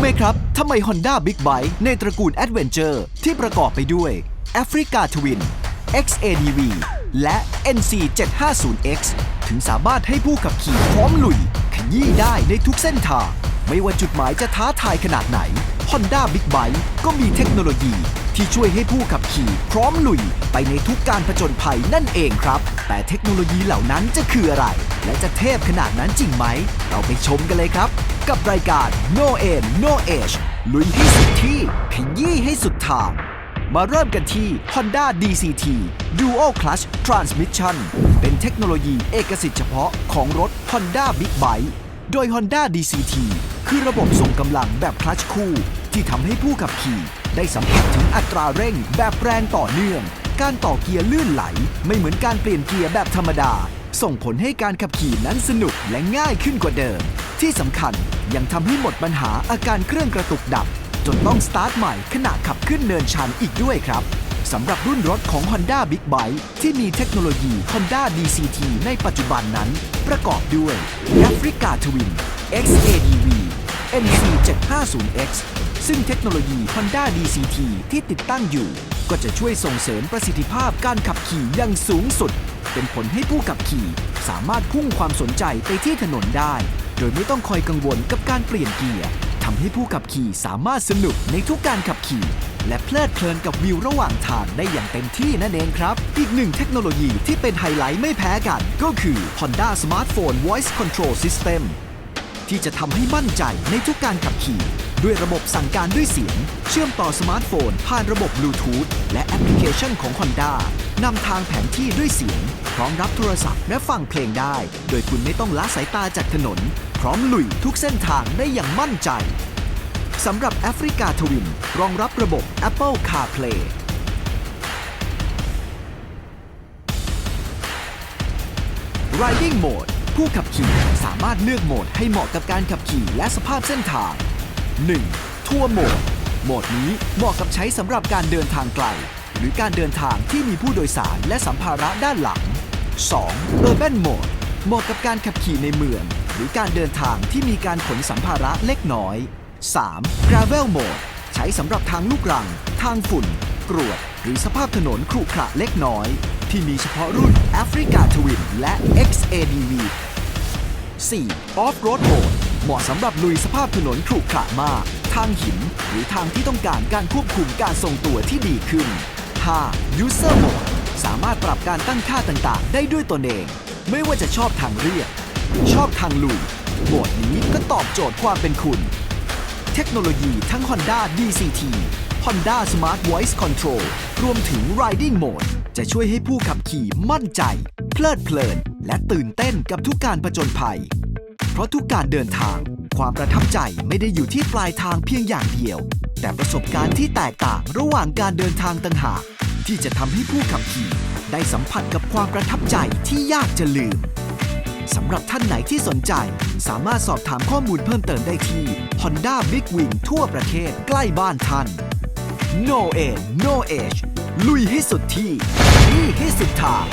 ไหมครับทำไม Honda Big Bike ในตระกูล Adventure ที่ประกอบไปด้วย Africa Twin XADV และ NC 750X ถึงสามารถให้ผู้ขับขี่พร้อมลุย ขยี้ได้ในทุกเส้นทาง ไม่ว่าจุดหมายจะท้าทายขนาดไหน Honda Big Bike ก็มีเทคโนโลยีที่ช่วยให้ผู้ขับขี่พร้อมลุยไปในทุกการผจญภัยนั่นเองครับ แต่เทคโนโลยีเหล่านั้นจะคืออะไร และจะเทพขนาดนั้นจริงไหม เราไปชมกันเลยครับ กับรายการ No Aim No Age ลุยให้สุดที่ขยี้ให้สุดทางมาเริ่มกันที่ Honda DCT Dual Clutch Transmission เป็นเทคโนโลยีเอกสิทธิ์เฉพาะของรถ Honda Big Bike โดย Honda DCT คือระบบส่งกำลังแบบคลัตชคู่ ที่ทำให้ผู้ขับขี่ ได้สัมผัสถึงอัตราเร่งแบบแรงต่อเนื่อง การต่อเกียร์ลื่นไหล ไม่เหมือนการเปลี่ยนเกียร์แบบธรรมดา ส่งผลให้การขับขี่นั้นสนุกและง่ายขึ้นกว่าเดิม ที่สำคัญยังทำให้หมดปัญหาอาการเครื่องกระตุกดับ จนต้องสตาร์ทใหม่ขณะขับขึ้นเนินชันอีกด้วยครับสำหรับรุ่นรถของ Honda Big Bike ที่มีเทคโนโลยี Honda DCT ในปัจจุบันนั้น ประกอบด้วย Africa Twin XAD NC750X ซึ่งเทคโนโลยี Honda DCT ที่ติดตั้งอยู่ ก็จะช่วยส่งเสริมประสิทธิภาพการขับขี่อย่งสูงสุด เป็นผลให้ผู้ขับขี่ สามารถพุ่งความสนใจไปที่ถนนได้ โดยไม่ต้องคอยกังวลกับการเปลี่ยนเกียร์ทำให้ผู้ขับขี่สามารถสนุกในทุกการขับขี่ และเพลิดเพลินกับวิวระหว่างทางได้อย่างเต็มที่นั่นเองครับ อีกหนึ่งเทคโนโลยีที่เป็นไฮไลท์ไม่แพ้กัน ก็คือ Honda Smartphone Voice Control System ที่จะทำให้มั่นใจในทุกการขับขี่ ด้วยระบบสั่งการด้วยเสียง เชื่อมต่อสมาร์ทโฟน ผ่านระบบบลูทูธและแอปพลิเคชันของ Honda นำทางแผนที่ด้วยเสียง พร้อมรับโทรศัพท์และฟังเพลงได้ โดยคุณไม่ต้องละสายตาจากถนน พร้อมลุยทุกเส้นทางได้อย่างมั่นใจสำหรับ Africa Twin รองรับระบบ Apple CarPlay Riding Mode ผู้ขับขี่สามารถเลือกโหมดให้เหมาะกับการขับขี่และสภาพเส้นทาง 1. ทั่วโหมด โหมดนี้เหมาะกับใช้สำหรับการเดินทางไกล หรือการเดินทางที่มีผู้โดยสารและสัมภาระด้านหลัง 2. Urban Mode เหมาะกับการขับขี่ในเมือง หรือการเดินทางที่มีการขนสัมภาระเล็กน้อย 3. Gravel Mode ใช้สำหรับทางลูกรัง ทางฝุ่น กรวด หรือสภาพถนนขรุขระเล็กน้อย ที่มีเฉพาะรุ่น Africa t o A.D.V. 4. Off Road Mode เหมาะสำหรับลุยสภาพถนนขรุขระมาก ทางหิน หรือทางที่ต้องการการควบคุมการทรงตัวที่ดีขึ้น 5. User Mode สามารถปรับการตั้งค่าต่างๆ ได้ด้วยตนเอง ไม่ว่าจะชอบทางเรียบ ชอบทางลุย โหมดนี้ก็ตอบโจทย์ความเป็นคุณ เทคโนโลยีทั้ง Honda DCT Honda Smart Voice Control รวมถึง Riding Mode จะช่วยให้ผู้ขับขี่มั่นใจ เพลิดเพลิน และตื่นเต้นกับทุกการผจญภัย เพราะทุกการเดินทาง ความประทับใจไม่ได้อยู่ที่ปลายทางเพียงอย่างเดียว แต่ประสบการณ์ที่แตกต่างระหว่างการเดินทางต่างหาก ที่จะทำให้ผู้ขับขี่ ได้สัมผัสกับความประทับใจที่ยากจะลืมสำหรับท่านไหนที่สนใจ สามารถสอบถามข้อมูลเพิ่มเติมได้ที่ Honda Big Wing ทั่วประเทศใกล้บ้านท่าน No Aim No Age ลุยให้สุดที่นี่ให้สุดทาง